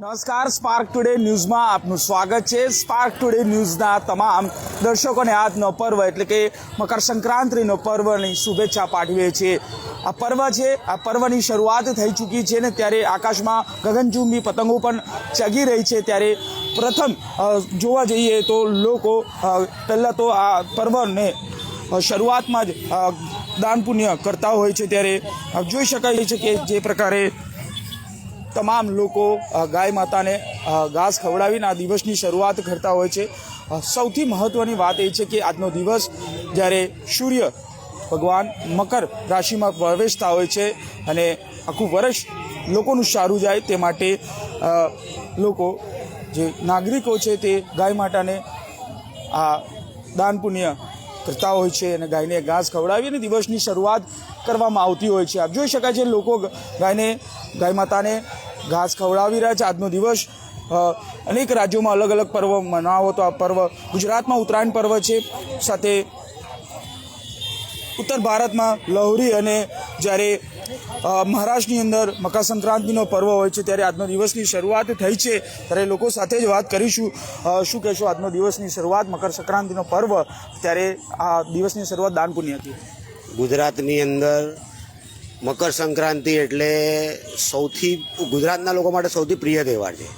નમસ્કાર spark today ન્યૂઝમાં આપનું સ્વાગત છે. સ્પાર્ક ટુડે ન્યૂઝના તમામ દર્શકોને આજનો પર્વ એટલે કે મકર સંક્રાંતિનો પર્વની શુભેચ્છા પાઠવીએ છીએ. આ પર્વ છે, આ પર્વની શરૂઆત થઈ ચૂકી છે ને ત્યારે આકાશમાં ગગનચુંબી પતંગો પણ ચગી રહી છે ત્યારે પ્રથમ જોવા જઈએ તો લોકો પહેલાં તો આ પર્વને શરૂઆતમાં જ દાન પુણ્ય કરતા હોય છે ત્યારે. જોઈ શકાય છે કે જે પ્રકારે તમામ લોકો ગાય માતાને ઘાસ ખવડાવીને આ દિવસની શરૂઆત કરતા હોય છે. સૌથી મહત્ત્વની વાત એ છે કે આજનો દિવસ જ્યારે સૂર્ય ભગવાન મકર રાશિમાં પ્રવેશતા હોય છે અને આખું વર્ષ લોકોનું સારું જાય તે માટે લોકો, જે નાગરિકો છે તે ગાય માતાને આ દાન પુણ્ય કરતા હોય છે અને ગાયને ઘાસ ખવડાવી અને દિવસની શરૂઆત કરવામાં આવતી હોય છે. આપ જોઈ શકાય છે લોકો ગાયને, ગાય માતાને ઘાસ ખવડાવી રહ્યા છે. આજનો દિવસ અનેક રાજ્યોમાં અલગ અલગ પર્વ મનાવો તો આ પર્વ ગુજરાતમાં ઉત્તરાયણ પર્વ છે. સાથે ઉત્તર ભારતમાં લહોરી અને જ્યારે મહારાષ્ટ્રની અંદર મકર સંક્રાંતિનો પર્વ હોય છે, ત્યારે આજનો દિવસની શરૂઆત થઈ છે. ત્યારે લોકો સાથે જ વાત કરીશું. શું કહેશો આજનો દિવસની શરૂઆત મકર સંક્રાંતિનો પર્વ? ત્યારે આ દિવસની શરૂઆત દાન હતી ગુજરાતની અંદર મકર સંક્રાંતિ એટલે સૌથી, ગુજરાતના લોકો માટે સૌથી પ્રિય તહેવાર છે.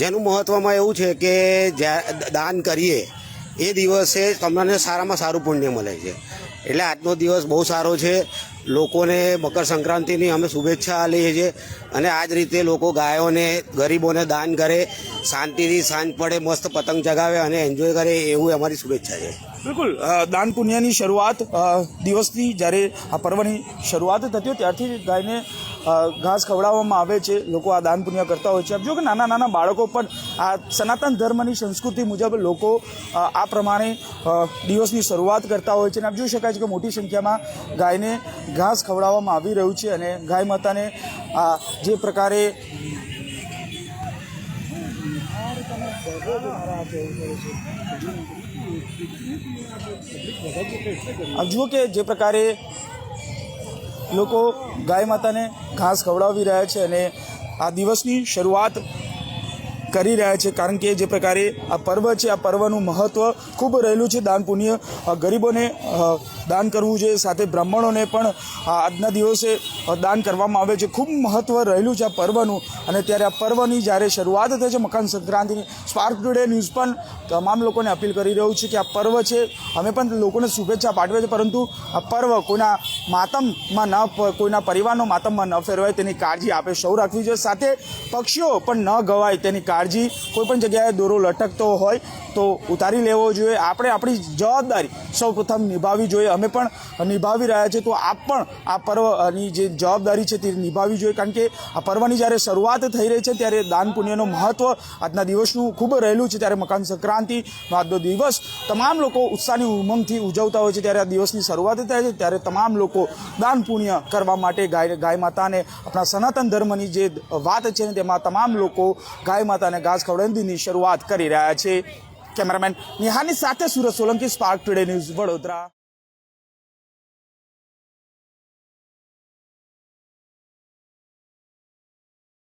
જેનું મહત્ત્વમાં એવું છે કે દાન કરીએ, એ દિવસે તમને સારામાં સારું પુણ્ય મળે છે. એટલે આજનો દિવસ બહુ સારો છે. લોકોને મકર સંક્રાંતિની અમે શુભેચ્છા આપીએ છીએ અને આ જ રીતે લોકો ગાયોને, ગરીબોને દાન કરે, શાંતિથી સાંજ પડે, મસ્ત પતંગ ચગાવે અને એન્જોય કરે એવું અમારી શુભેચ્છા છે. બિલકુલ દાન પુણ્યની શરૂઆત દિવસથી જ્યારે આ પર્વની શરૂઆત થતી હોય ત્યારથી ગાયને ઘાસ ખવડાવવામાં આવે છે, લોકો આ દાન પુણ્ય કરતા હોય છે. જો કે નાના નાના બાળકો પણ આ સનાતન ધર્મની સંસ્કૃતિ મુજબ લોકો આ પ્રમાણે દિવસની શરૂઆત કરતા હોય છે. અને આપ જોઈ શકાય છે કે મોટી સંખ્યામાં ગાયને ઘાસ ખવડાવવામાં આવી રહ્યું છે અને ગાય માતાને આ જે પ્રકારે જુઓ કે જે પ્રકારે લોકો ગાય માતાને ઘાસ ખવડાવી રહ્યા છે અને આ દિવસની શરૂઆત કરી રહ્યા છે. કારણ કે જે પ્રકારે આ પર્વ છે, આ પર્વનું મહત્ત્વ ખૂબ રહેલું છે દાન પુણ્ય. ગરીબોને દાન કરવું જોઈએ. સાથે બ્રાહ્મણોને પણ આજના દિવસે દાન કરવામાં આવે છે. ખૂબ મહત્ત્વ રહેલું છે આ પર્વનું. અને ત્યારે આ પર્વની જ્યારે શરૂઆત થઈ છે મકર સંક્રાંતિની, સ્પાર્ક ટુડે ન્યૂઝ પણ તમામ લોકોને અપીલ કરી રહ્યું છે કે આ પર્વ છે, અમે પણ લોકોને શુભેચ્છા પાઠવે છે. પરંતુ આ પર્વ કોઈના માતમમાં ન કોઈના પરિવારનો માતમમાં ન ફેરવાય તેની કાળજી આપે, સૌ રાખવી જોઈએ. સાથે પક્ષીઓ પણ ન ગવાય તેની કાળજી કોઈ પણ જગ્યાએ દોરો લટકતો હોય તો ઉતારી લેવો જોઈએ. આપણે આપણી જવાબદારી સૌ પ્રથમ નિભાવવી જોઈએ. અમે પણ નિભાવી રહ્યા છીએ તો આપ પણ આ પર્વની જે જવાબદારી છે તે નિભાવવી જોઈએ. કારણ કે આ પર્વની જ્યારે શરૂઆત થઈ રહી છે, ત્યારે દાન પુણ્યનું મહત્ત્વ આજના દિવસનું ખૂબ રહેલું છે. ત્યારે મકાન સંક્રાંતિ આજનો દિવસ તમામ લોકો ઉત્સાહની ઉમંગથી ઉજવતા હોય છે. ત્યારે આ દિવસની શરૂઆત થાય છે, ત્યારે તમામ લોકો દાન પુણ્ય કરવા માટે ગાય ગાય માતાને આપણા સનાતન ધર્મની જે વાત છે તેમાં તમામ લોકો ગાય માતાને ઘાસ ખવડાવીની શરૂઆત કરી રહ્યા છે. કેમેરામેન નિહાની સાથે Surat Solanki spark today news Vadodara.